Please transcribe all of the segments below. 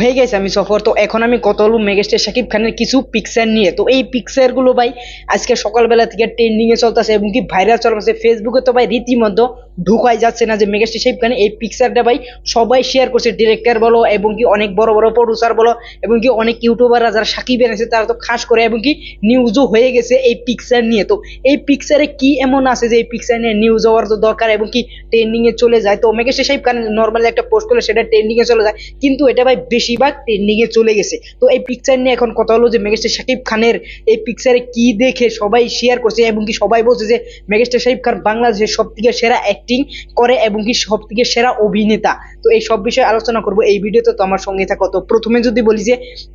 হয়ে গেছে আমি সফর। তো এখন আমি কত হলো মেগাস্টার শাকিব খানের কিছু পিকচার নিয়ে। তো এই পিকচারগুলো ভাই, আজকে সকালবেলা থেকে ট্রেন্ডিংয়ে চলতেছে এবং কি ভাইরাল চলতেছে। ফেসবুকে তো ভাই রীতিমতো ঢুকাই যাচ্ছে না যে মেগাস্টার শাকিব খান এই পিকচারটা ভাই সবাই শেয়ার করছে। ডিরেক্টর বলো এবং কি অনেক বড় বড় প্রডিউসার বলো এবং কি অনেক ইউটিউবাররা যারা সাকিব এনেছে তারা তো খাস করে এবং কি নিউজও হয়ে গেছে এই পিকচার নিয়ে। তো এই পিকচারে কি এমন আছে যে এই পিকচার নিয়ে নিউজ হওয়ার তো দরকার এবং কি ট্রেন্ডিং এ চলে যায়? তো মেগাস্টার শাকিব খান নর্মালি একটা পোস্ট করলে সেটা ট্রেন্ডিং এ চলে যায়। কিন্তু এটা ভাই বেশিরভাগ ট্রেন্ডিং এ চলে গেছে। তো এই পিকচার নিয়ে এখন কথা হলো যে মেগাস্টার শাকিব খানের এই পিকচারে কি দেখে সবাই শেয়ার করছে এবং কি সবাই বলছে যে মেগাস্টার শাকিব খান বাংলাদেশের সব থেকে সেরা অ্যাক্টিং করে এবং কি সব থেকে সেরা অভিনেতা। তো এই সব বিষয়ে আলোচনা করব। এই ভিডিওতে তো আমার সঙ্গে থাকো। তো প্রথমে যদি বলি যে,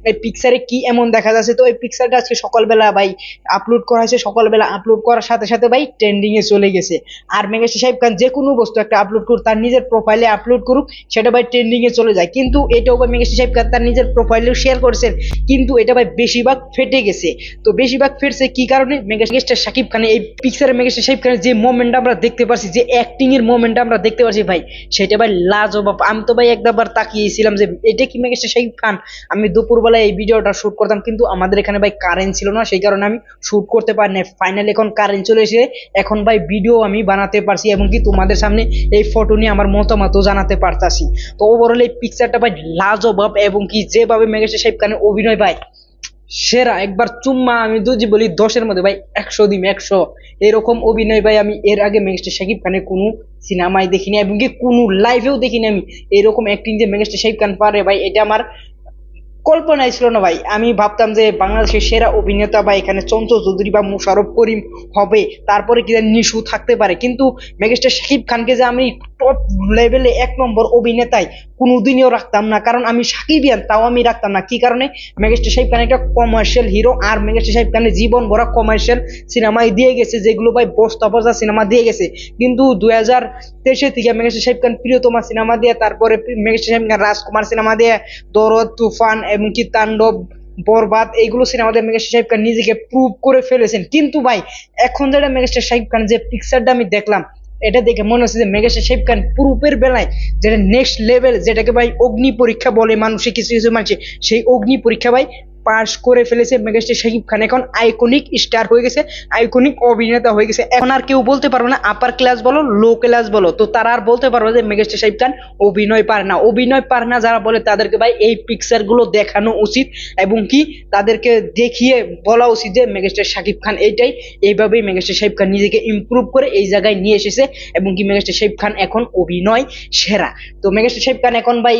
এই পিকচারে কি এমন দেখা যাচ্ছে? তো এই পিকচারটা আজকে সকালবেলা ভাই আপলোড করা হয়েছে। সকালবেলা আপলোড করার সাথে সাথে ভাই ট্রেন্ডিং এ চলে গেছে। আর মেগাস্টার শাকিব খান যে কোনো বস্তু একটা আপলোড করুক, তার নিজের প্রোফাইলে আপলোড করুক, সেটা ভাই ট্রেন্ডিং এ চলে যায়। কিন্তু এটাও ভাই মেগাস্টার শাকিব খান তার নিজের প্রোফাইলেও শেয়ার করেছেন। কিন্তু এটা ভাই বেশিরভাগ ফেটে গেছে। তো বেশিরভাগ ফেটছে কি কারণে? মেগাস্টার শাকিব খানের, এই পিকচারে মেগাস্টার শাকিব খানের যে মোমেন্ট আমরা দেখতে পারছি, যে অ্যাক্টিং এর মোমেন্ট আমরা দেখতে পারছি, ভাই। সেটা ভাই লাজবাব আমি তো ভাই একবার তাকিয়েছিলাম যে, এটা কি মেগাস্টার শাকিব খান আমি দুপুরবেলায় এই ভিডিওটা শুট করতাম, কিন্তু আমাদের এখানে ভাই কারেন্ট ছিল না, সেই কারণে আমি শুট করতে পারি না ফাইনালি এখন কারেন্ট চলে এসে এখন ভাই ভিডিও আমি বানাতে পারছি এবং কি তোমাদের সামনে এই ফটো নিয়ে আমার মতামতও জানাতে পারতাছি। তো ওভারঅল এই পিকচারটা ভাই লাজবাব এবং কি যেভাবে মেগাস্টার শাকিব খানের অভিনয়, ভাই, সেরা। একবার চুম্মা আমি যদি বলি, দশের মধ্যে ভাই একশো দিম, একশো। এরকম অভিনয় ভাই আমি এর আগে মেগাস্টার শাকিব খানের কোনো সিনেমায় দেখিনি এবং কি কোনো লাইভেও দেখিনি আমি। এরকম অ্যাক্টিং যে মেগাস্টার শাকিব খান পারে ভাই, এটা আমার কল্পনায় ছিল না ভাই। আমি ভাবতাম যে বাংলাদেশের সেরা অভিনেতা বা এখানে চঞ্চল চৌধুরী বা মুশারফ করিম হবে, তারপরে কি নিশু থাকতে পারে। কিন্তু মেগাস্টার শাকিব খানকে যে আমি টপ লেভেলে এক নম্বর অভিনেতায় কোনোদিনও রাখতাম না, কারণ আমি সাকিবিয়ান তাও আমি রাখতাম না। কি কারণে? মেগাস্টার শাকিব খান একটা কমার্শিয়াল হিরো আর মেগাস্টার শাকিব খানের জীবন ভরা কমার্শিয়াল সিনেমায় দিয়ে গেছে, যেগুলো ভাই বস্তা বস্তা সিনেমা দিয়ে গেছে। কিন্তু দুই হাজার তেইশে থেকে মেগাস্টার শাকিব খান প্রিয়তমা সিনেমা দিয়ে, তারপরে মেগাস্টার শাকিব খান রাজকুমার সিনেমা দিয়ে, দরদ, তুফান এমনকি তাণ্ডব, বরবাদ এইগুলো সিনেমা দিয়ে মেগাস্টার সাহেব খান নিজেকে প্রুভ করে ফেলেছেন। কিন্তু ভাই, এখন যেটা মেগাস্টার সাহেব খান যে পিকচারটা আমি দেখলাম, এটা দেখে মনে হচ্ছে যে মেগাস্টার সাহেব খান প্রুফের বেলায় যেটা নেক্সট লেভেল যেটাকে ভাই অগ্নি পরীক্ষা বলে মানুষে কিছু কিছু মানুষে, সেই অগ্নি পরীক্ষা ভাই পাস করে ফেলেছে মেগাস্টার শাকিব খান। এখন আইকনিক স্টার হয়ে গেছে আইকনিক অভিনেতা হয়ে গেছে। এখন আর কেউ বলতে পারবে না আপার ক্লাস বলো লো ক্লাস বলো। তো তারা আর বলতে পারবে যে মেগাস্টার শাকিব খান অভিনয় পারে না। অভিনয় পারে না যারা বলে তাদেরকে ভাই এই পিকচারগুলো দেখানো উচিত এবং কি তাদেরকে দেখিয়ে বলা উচিত যে মেগাস্টার শাকিব খান এইটাই। এইভাবেই মেগাস্টার শাকিব খান নিজেকে ইমপ্রুভ করে এই জায়গায় নিয়ে এসেছে এবং কি মেগাস্টার শাকিব খান এখন অভিনয় সেরা। তো মেগাস্টার শাকিব খান এখন ভাই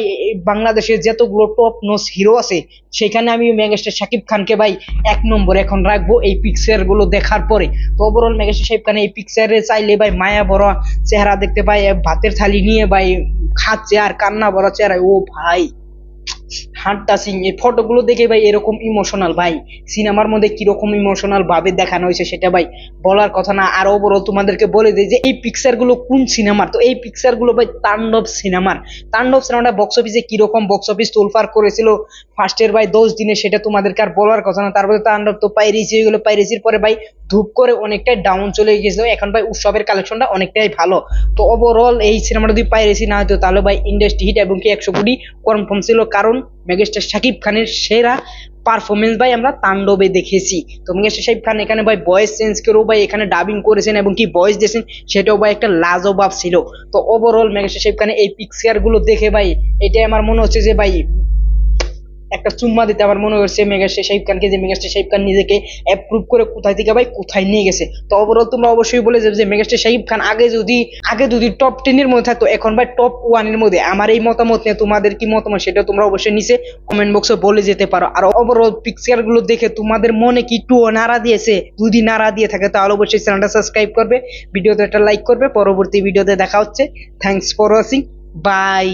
বাংলাদেশের যতগুলো টপ নোস হিরো আছে, সেখানে আমি মেগাস্টার শাকিব খানকে ভাই এক নম্বর এখন রাখব এই পিকচারগুলো দেখার পরে। তো ওভারঅল মেগাস্টার শাকিব খান এই পিকচারে চাইলে ভাই মায়া বড় চেহারা দেখতে পাই ভাতের থালি নিয়ে ভাই খাচ্ছে আর কান্না বড় চেহারা ও ভাই। হাঁটতাছি, এই ফটোগুলো দেখে ভাই এরকম ইমোশনাল ভাই। সিনেমার মধ্যে কীরকম ইমোশনাল ভাবে দেখানো হয়েছে সেটা ভাই বলার কথা না। আর ওভারঅল তোমাদেরকে বলে দিই যে, এই পিকচারগুলো কোন সিনেমার? তো এই পিকচারগুলো ভাই তাণ্ডব সিনেমার। তাণ্ডব সিনেমাটা বক্স অফিসে কীরকম বক্স অফিস তোলফার করেছিল? ফার্স্টের ভাই দশ দিনে সেটা তোমাদেরকে আর বলার কথা না। তারপরে তাণ্ডব তো পাইরেসি হয়ে গেলো। পাইরেসির পরে ভাই ধূপ করে অনেকটাই ডাউন চলে গেছিল এখন ভাই উৎসবের কালেকশনটা অনেকটাই ভালো। তো ওভারঅল এই সিনেমাটা যদি পাইরেসি না হতো তাহলে ভাই ইন্ডাস্ট্রি হিট এবং কি একশো কোটি কনফার্ম ছিল। কারণ মেগাস্টার শাকিব খানের সেরা পারফরমেন্স ভাই আমরা তাণ্ডবে দেখেছি। তো মেগাস্টার শাকিব খান এখানে ভাই ভয়েস চেঞ্জ করেও ভাই এখানে ডাবিং করেছেন এবং কি ভয়েস দিয়েছেন, সেটাও ভাই একটা লাজবাব ছিল। তো ওভারঅল মেগাস্টার শাকিব খানের এই পিকচারগুলো দেখে ভাই, এটাই আমার মনে হচ্ছে যে ভাই একটা চুম্মা দিতে আমার মনে হচ্ছে মেগাস্টার শাহিব খানকে, যে মেগাস্টার শাহিব খান নিজেকে অ্যাপ্রুভ করে কোথায় থেকে ভাই কোথায় নিয়ে গেছে। তো ওভারঅল তোমরা অবশ্যই বলে যাবে যে মেগাস্টার শাহিব খান আগে যদি আগে যদি টপ টেনের মধ্যে থাকতো, এখন ভাই টপ ওয়ানের মধ্যে। আমার এই মতামত নিয়ে তোমাদের কি মতামত সেটা তোমরা অবশ্যই নিচে কমেন্ট বক্সে বলে যেতে পারো। আর ওভারঅল পিকচারগুলো দেখে তোমাদের মনে কি টু নাড়া দিয়েছে? যদি নাড়া দিয়ে থাকে তাহলে অবশ্যই চ্যানেলটা সাবস্ক্রাইব করবে, ভিডিওতে একটা লাইক করবে, পরবর্তী ভিডিওতে দেখা হচ্ছে। Thanks for watching by